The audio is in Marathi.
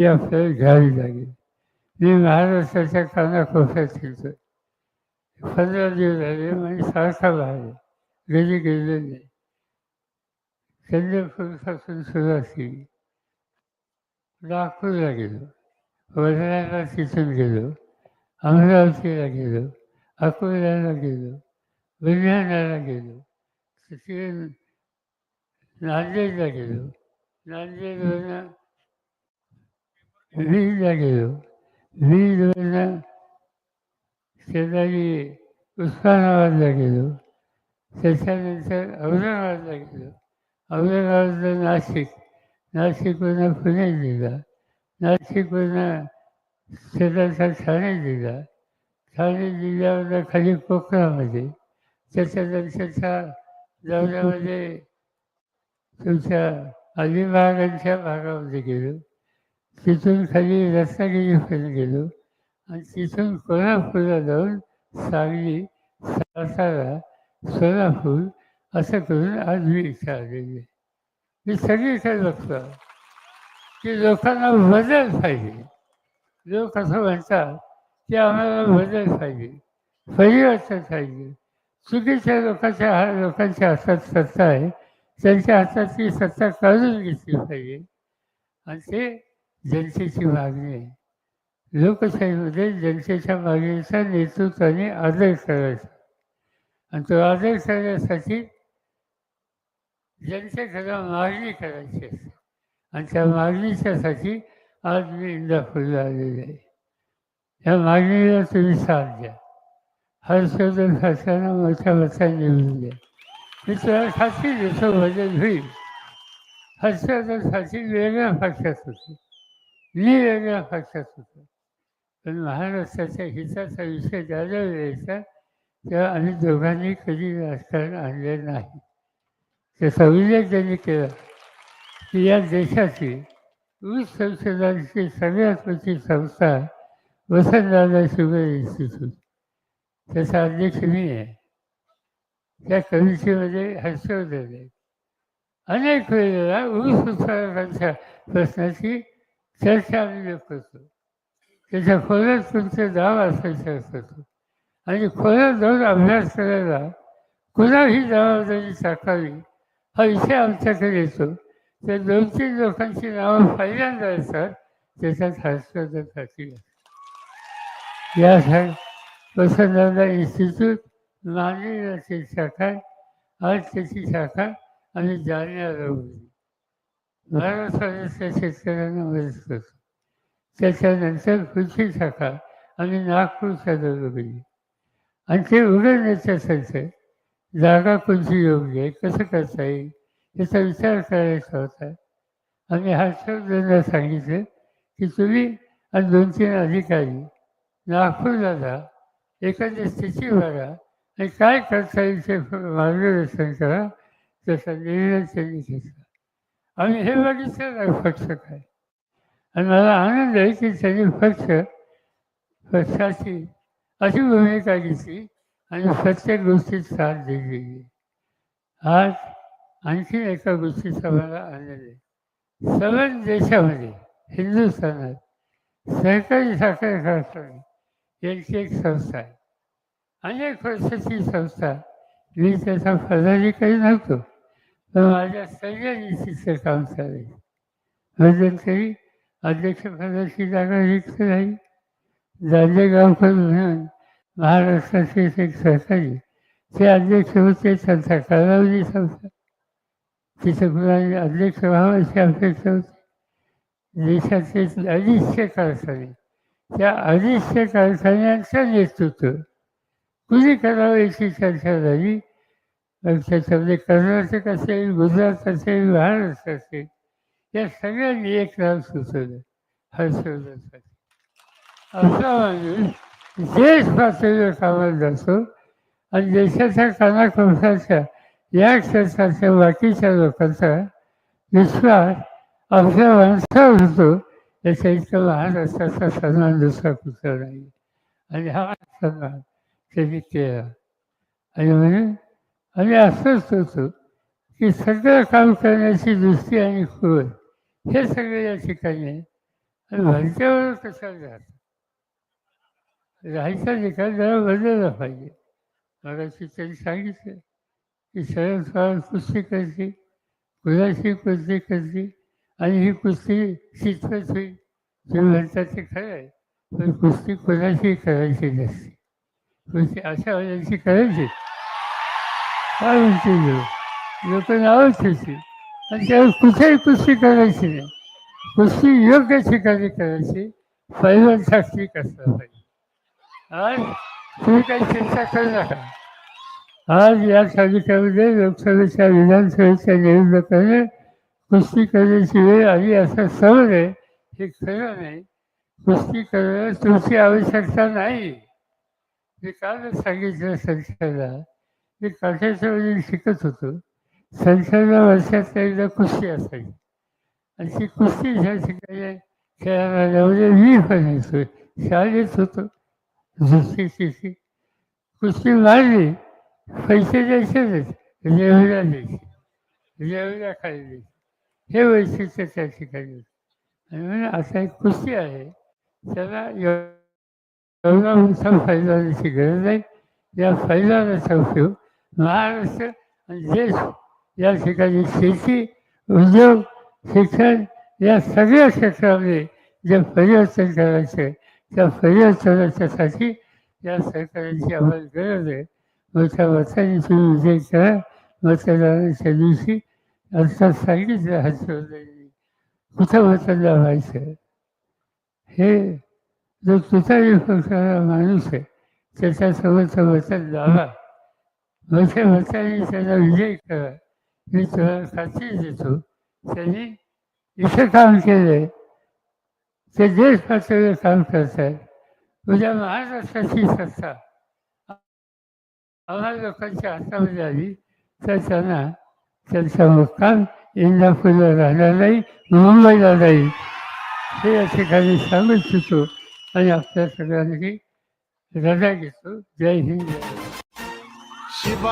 ती आपल्याला घ्यावी लागेल. मी महाराष्ट्राच्या कानाकोपऱ्यात फिरतोय पंधरा दिवस झाले म्हणजे सारखा बाहेर घरी गेले नाही. चंद्रपूरपासून सुरुवात केली. नागपूरला गेलो. वर्ध्याला तिथून गेलो. अमरावतीला गेलो. अकोल्याला गेलो. बुलढाण्याला गेलो. तिथे नांदेडला गेलो. नांदेडवरनं बीडला गेलो बीडवरनं शेजारी उस्मानाबादला गेलो त्याच्यानंतर औरंगाबादला गेलो औरंगाबादला नाशिक नाशिकवरनं पुणे जिल्हा नाशिकवरनं शेजारचा ठाणे जिल्हा. ठाणे जिल्ह्यावरनं खाली कोकणामध्ये त्याच्यानंतरच्या दौऱ्यामध्ये तुमच्या अलिबागांच्या भागामध्ये गेलो. तिथून खाली रत्नागिरीपर्यंत गेलो आणि तिथून कोल्हापूरला जाऊन सांगली सातारा सोलापूर असं करून आज मी इथे आलेली आहे. मी सगळीकडे बघतो. की लोकांना बदल पाहिजे. लोक असं म्हणतात की आम्हाला बदल पाहिजे. परिवर्तन पाहिजे. चुकीच्या लोकांच्या हा लोकांच्या हातात सत्ता आहे. त्यांच्या हातात ती सत्ता काढून घेतली पाहिजे. आणि ते जनतेची मागणी आहे. लोकशाहीमध्ये जनतेच्या मागणीचा नेतृत्वाने आदर करायचा आणि तो आदर करण्यासाठी जनतेकडं मागणी करायची असते. आणि त्या मागणीच्यासाठी आज मी इंदापूरला आलेले आहे. या मागणीला तुम्ही साथ द्या. हर्षवर्धन खासदारांना मोठ्या मताने निवडून द्या. मी तुला खात्री देतो भजन होईल. हर्षवर्धन खात्री वेगळ्या पक्षात होती. मी वेगळ्या पक्षात होतो पण महाराष्ट्राच्या हिताचा विषय ज्यादा वेळेचा तेव्हा आम्ही दोघांनी कधी राजकारण आणले नाही. तर उल्लेख त्यांनी केला. की या देशाची ऊस संशोधनाची सगळ्यात मोठी संस्था वसंतदादा शुगर इन्स्टिट्यूट. त्याचा अध्यक्ष मी आहे. त्या कमिटीमध्ये हर्षवर्धन आहे. अनेक वेळेला ऊस उत्पादकांच्या प्रश्नाची चर्च आम्ही करतो त्याच्या खोल्यात तुमचं नाव असायचं असतो आणि खोल्यात जाऊन अभ्यास करायला कुणाही जबाबदारी टाकावी हा विषय आमच्याकडे येतो. तर दोन तीन लोकांची नावं पहिल्यांदा असतात त्याच्यात हर्षवर्धन पाटील या वसंतदादा इन्स्टिट्यूट नांदेडची शाखा आज त्याची शाखा आम्ही जालन्याला उघडली महाराष्ट्राच्या शेतकऱ्यांना मदत करतो त्याच्यानंतर पुढची शाखा आणि नागपूरच्या जवळ उघडली आणि ते उघडण्याच्यासाठी जागा कोणती योग्य आहे कसं करता येईल याचा विचार करायचा होता आम्ही हर्षवर्धनला सांगितलं की तुम्ही आणि दोन तीन अधिकारी नागपूरला जा एखादी स्थिती बघा आणि काय करता येईल ते मार्गदर्शन करा त्याचा निर्णय त्यांनी घेतला आणि हे बघितलं नाही पक्ष काय? आणि मला आनंद आहे की त्यांनी पक्ष पक्षाची अशी भूमिका घेतली आणि प्रत्येक गोष्टीत साथ दिली. आज आणखी एका गोष्टीचा मला आनंद आहे. सर्वच देशामध्ये हिंदुस्थानात सहकारी साखर कारखाने यांची एक संस्था आहे. अनेक वर्षाची संस्था मी त्याचा पदाधिकारी नव्हतो. माझ्या सगळ्या तिचं काम चालेल मध्यंतरी अध्यक्षपदाची जागा रिक्त राहील दांडेगावकर म्हणून महाराष्ट्राचे एक सहकारी ते अध्यक्ष होते त्यांचा कालावधी संस्था. तिथं कुणाने अध्यक्ष व्हावाची अपेक्षा होती. देशाचे अडीचशे कारखाने त्या अडीचशे कारखान्यांचं नेतृत्व कुणी करावं याची चर्चा झाली? त्याच्यामध्ये कर्नाटक असेल गुजरात असेल महाराष्ट्र असेल या सगळ्यांनी एक नाव सुचवलं हर्षवर्धनसाठी. असा माणूस म्हणजे देश पातळीवर कामाला जातो आणि देशाच्या कानाकोपऱ्याच्या या क्षेत्राच्या बाकीच्या लोकांचा विश्वास आपल्या माणसावर होतो याच्या इतका महाराष्ट्राचा सन्मान दुसरा कुठला नाही. आणि हा सन्मान त्यांनी केला. आणि म्हणून आणि असंच होतो की सगळं काम करण्याची दृष्टी आणि खोल हे सगळं या ठिकाणी आहे. आणि भरच्यावर कसं राहतं राहायचा निकाल जरा बदलला पाहिजे. मगाशी त्यांनी सांगितलं की सरळ सरळ कुस्ती करते कुणाशी कुस्ती करते आणि ही कुस्ती शिकवत होईल तुम्ही म्हणतात ते खरं आहे पण कुस्ती कोणाशी करायची नसते. कुस्ती अशा वेळेची करायची. म्हणते लोक लोक नावं ठेवतील आणि त्यावेळी कुठेही कुस्ती करायची नाही. कुस्ती योग्य ठिकाणी करायची. पैलवान साक्षीक असला पाहिजे. आज तुम्ही काही चिंता करू नका. आज या तालुक्यामध्ये लोकसभेच्या विधानसभेच्या निवडणुकाने कुस्ती करण्याची वेळ आली असं सरळ आहे. हे खरं नाही. कुस्ती करायला तुमची आवश्यकता नाही. मी कालच सांगितलं सरकारला मी काठ्याच्यामध्ये शिकत होतो. संस्थेला वर्षात एकदा कुस्ती असायची. आणि ती कुस्ती ह्या ठिकाणी खेळायला मी पण येतो शाळेत होतो. दुसरीची कुस्ती मारली. पैसे द्यायचे नाहीत रेवड्या द्यायचे. रेवड्या खाली द्यायची. हे वैशिष्ट्य त्या ठिकाणी होतं. आणि म्हणून असा एक कुस्ती आहे. त्याला एव- एवढा मोठा फैलावण्याची गरज नाही. या फैलावण्याचा उपयोग महाराष्ट्र आणि देश या ठिकाणी शेती उद्योग शिक्षण या सगळ्या क्षेत्रामध्ये जे परिवर्तन करायचे त्या परिवर्तनाच्यासाठी या सरकारांची आम्हाला गरज आहे. मोठ्या मताने तुम्ही विजय करा. मतदानाच्या दिवशी असं सांगितलं हर्षवर्धननी कुठं मतदान व्हायचं? हे जो तुतारी पक्षाचा माणूस आहे त्याच्यासोबत मतदान लावा. मोठ्या मताने त्यांना विजय करा मी तुम्हाला खात्री देतो त्यांनी इथं काम केलंय ते देश पातळीवर काम करत करतात उद्या महाराष्ट्राची सत्ता आम्हा लोकांच्या हातामध्ये आली तर त्यांना त्यांचा मुक्काम इंदापूरला राहणार नाही मुंबईला नाही हे या ठिकाणी सांगू इच्छितो आणि आपल्या सगळ्यांनी रजा घेतो जय हिंद ಶಿವ